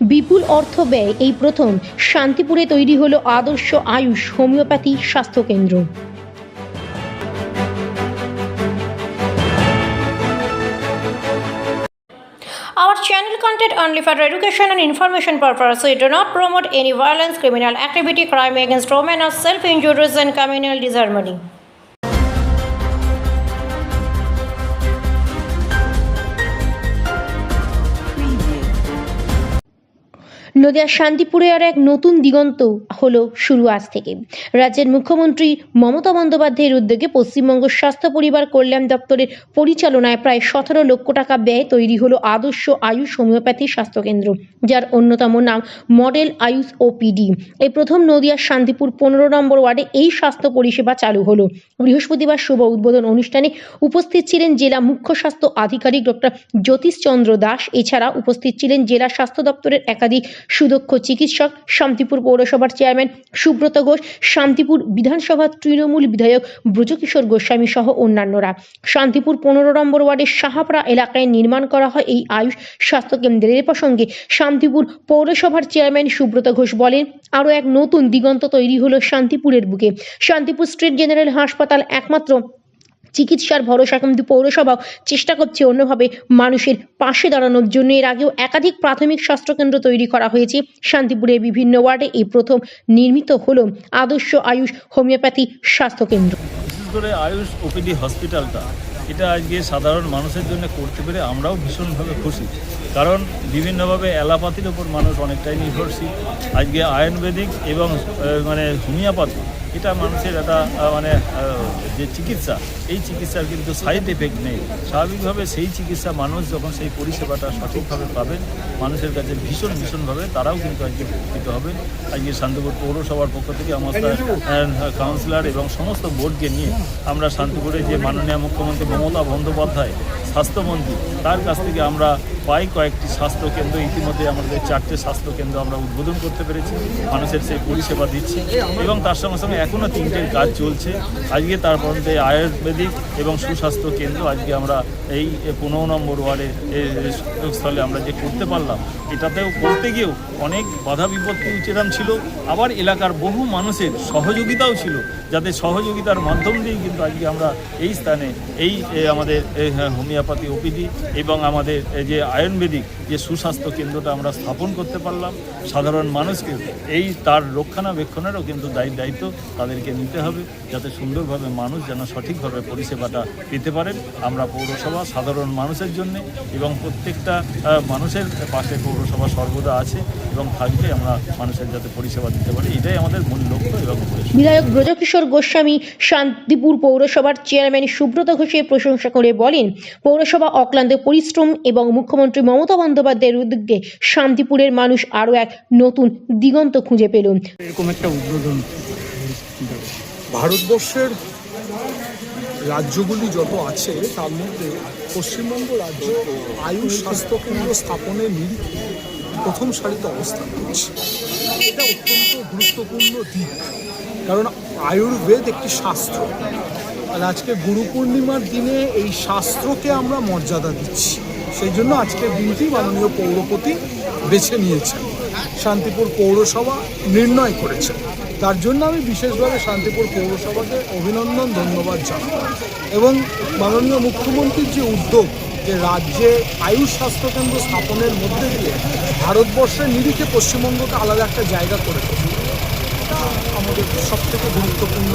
বিপুল অর্থ ব্যয় এই প্রথম শান্তিপুরে তৈরি হলো আদর্শ আয়ুষ হোমিওপ্যাথি স্বাস্থ্যকেন্দ্র Our channel content only for education and information purpose. We do not promote any violence, criminal activity, crime against women, or self-injuries and communal disharmony. নদিয়ার শান্তিপুরে আর এক নতুন দিগন্ত হলো শুরু আজ থেকে। রাজ্যের মুখ্যমন্ত্রী মমতা বন্দ্যোপাধ্যায়ের উদ্যোগে পশ্চিমবঙ্গ স্বাস্থ্য পরিবার কল্যাণ দপ্তরের পরিচালনায় প্রায় সতেরো লক্ষ টাকা ব্যয় তৈরি হলো আদর্শ আয়ুষ হোমিওপ্যাথি স্বাস্থ্যকেন্দ্র, যার অন্যতম নাম মডেল আয়ুষ ওপিডি। এই প্রথম নদিয়ার শান্তিপুর পনেরো নম্বর ওয়ার্ডে এই স্বাস্থ্য পরিষেবা চালু হলো। বৃহস্পতিবার শুভ উদ্বোধন অনুষ্ঠানে উপস্থিত ছিলেন জেলা মুখ্য স্বাস্থ্য আধিকারিক ডক্টর জ্যোতিষ চন্দ্র দাস। এছাড়া উপস্থিত ছিলেন জেলা স্বাস্থ্য দপ্তরের একাধিক সুদক্ষ চিকিৎসক, শান্তিপুর পৌরসভার চেয়ারম্যান সুব্রত ঘোষ, শান্তিপুর বিধানসভার তৃণমূল বিধায়ক ব্রজকিশোর গোস্বামী সহ অন্যান্যরা। শান্তিপুর পনেরো নম্বর ওয়ার্ডের সাহাপাড়া এলাকায় নির্মাণ করা হয় এই আয়ুষ স্বাস্থ্য কেন্দ্রের প্রসঙ্গে। শান্তিপুর পৌরসভার চেয়ারম্যান সুব্রত ঘোষ বলেন, আরও এক নতুন দিগন্ত তৈরি হলো শান্তিপুরের বুকে। শান্তিপুর স্ট্রিট জেনারেল হাসপাতাল একমাত্র চিকিৎসার ভরসা কিন্তু পৌরসভাও চেষ্টা করছে। অন্যভাবে মানুষের পাশে দাঁড়ানোর জন্য। এর আগেও একাধিক প্রাথমিক স্বাস্থ্যকেন্দ্র তৈরি করা হয়েছে। শান্তিপুরের বিভিন্ন ওয়ার্ডে এই প্রথম নির্মিত হলো আদর্শ আয়ুষ হোমিওপ্যাথি স্বাস্থ্যকেন্দ্র। বিশেষ করে আয়ুষ ওপিডি হসপিটালটা, এটা আজকে সাধারণ মানুষের জন্য করতে পেরে আমরাও ভীষণভাবে খুশি। কারণ বিভিন্নভাবে অ্যালাপাথির ওপর মানুষ অনেকটাই নির্ভরশীল। আজকে আয়ুর্বেদিক এবং মানে হোমিওপ্যাথি এটা মানুষের একটা মানে যে চিকিৎসা এই চিকিৎসার কিন্তু সাইড এফেক্ট নেই। স্বাভাবিকভাবে সেই চিকিৎসা মানুষ যখন সেই পরিষেবাটা সঠিকভাবে পাবেন মানুষের কাছে ভীষণ ভীষণভাবে তারাও কিন্তু আজকে উপকৃত হবেন। আজকে শান্তিপুর পৌরসভার পক্ষ থেকে আমাদের কাউন্সিলর এবং সমস্ত বোর্ডকে নিয়ে আমরা শান্তিপুরে যে মাননীয় মুখ্যমন্ত্রী মমতা বন্দ্যোপাধ্যায় স্বাস্থ্যমন্ত্রী তার কাছ থেকে আমরা পাই কয়েকটি স্বাস্থ্য কেন্দ্র ইতিমধ্যে আমাদের চারটে স্বাস্থ্য কেন্দ্র আমরা উদ্বোধন করতে পেরেছি মানুষের সেই পরিষেবা দিচ্ছি এবং তার সঙ্গে সঙ্গে এখনও তিনটের কাজ চলছে। আজকে তার মধ্যে আয়ুর্বেদিক এবং সুস্বাস্থ্য কেন্দ্র আজকে আমরা এই পনেরো নম্বর ওয়ার্ডের স্থলে আমরা যে করতে পারলাম এটাতেও করতে গিয়েও অনেক বাধা বিপত্তি উচ্চেরাম ছিল। আবার এলাকার বহু মানুষের সহযোগিতাও ছিল যাতে সহযোগিতার মাধ্যম দিয়ে কিন্তু আজকে আমরা এই স্থানে এই আমাদের হ্যাঁ, হোমিওপ্যাথি ওপিডি এবং আমাদের যে আয়ুর্বেদিক যে সুস্বাস্থ্য কেন্দ্রটা আমরা স্থাপন করতে পারলাম, সাধারণ মানুষকে এই তার রক্ষণাবেক্ষণেরও কিন্তু দায়ী, দায়িত্ব তাদেরকে নিতে হবে, যাতে সুন্দরভাবে মানুষ যেন সঠিকভাবে পরিষেবাটা পেতে পারেন আমরা পৌরসভা সাধারণ মানুষের জন্য এবং প্রত্যেকটা মানুষের পাশে পৌরসভা সর্বদা আছে এবং থাকবে, আমরা মানুষের যাতে পরিষেবা দিতে পারি, এটাই আমাদের মূল লক্ষ্য এবং বিধায়ক ব্রজকিশোর গোস্বামী শান্তিপুর পৌরসভার চেয়ারম্যান সুব্রত ঘোষের প্রশংসা করে বলেন, পৌরসভা অক্লান্ত পরিশ্রম এবং মুখ্যমন্ত্রী মমতা বন্দ্যোপাধ্যায়ের উদ্যোগে শান্তিপুরের মানুষ আরও এক নতুন দিগন্ত খুঁজে পেল। এরকম একটা উদ্বোধন ভারতবর্ষের রাজ্যগুলি যত আছে তার মধ্যে পশ্চিমবঙ্গ রাজ্য আয়ুষ স্বাস্থ্যকেন্দ্র স্থাপনের নিরিখে প্রথম সারিতে অবস্থান করছে। এটা অত্যন্ত গুরুত্বপূর্ণ দিক কারণ আয়ুর্বেদ একটি শাস্ত্র আর আজকে গুরু পূর্ণিমার দিনে এই শাস্ত্রকে আমরা মর্যাদা দিচ্ছি। সেই জন্য আজকের দিনটি মাননীয় পৌরপতি বেছে নিয়েছেন। শান্তিপুর পৌরসভা নির্ণয় করেছেন। তার জন্য আমি বিশেষভাবে শান্তিপুর পৌরসভাকে অভিনন্দন, ধন্যবাদ জানাই এবং মাননীয় মুখ্যমন্ত্রীর যে উদ্যোগ যে রাজ্যে আয়ুষ স্বাস্থ্যকেন্দ্র স্থাপনের মধ্যে দিয়ে ভারতবর্ষের নিরিখে পশ্চিমবঙ্গকে আলাদা একটা জায়গা করে দেবে আমাদের সব থেকে গুরুত্বপূর্ণ।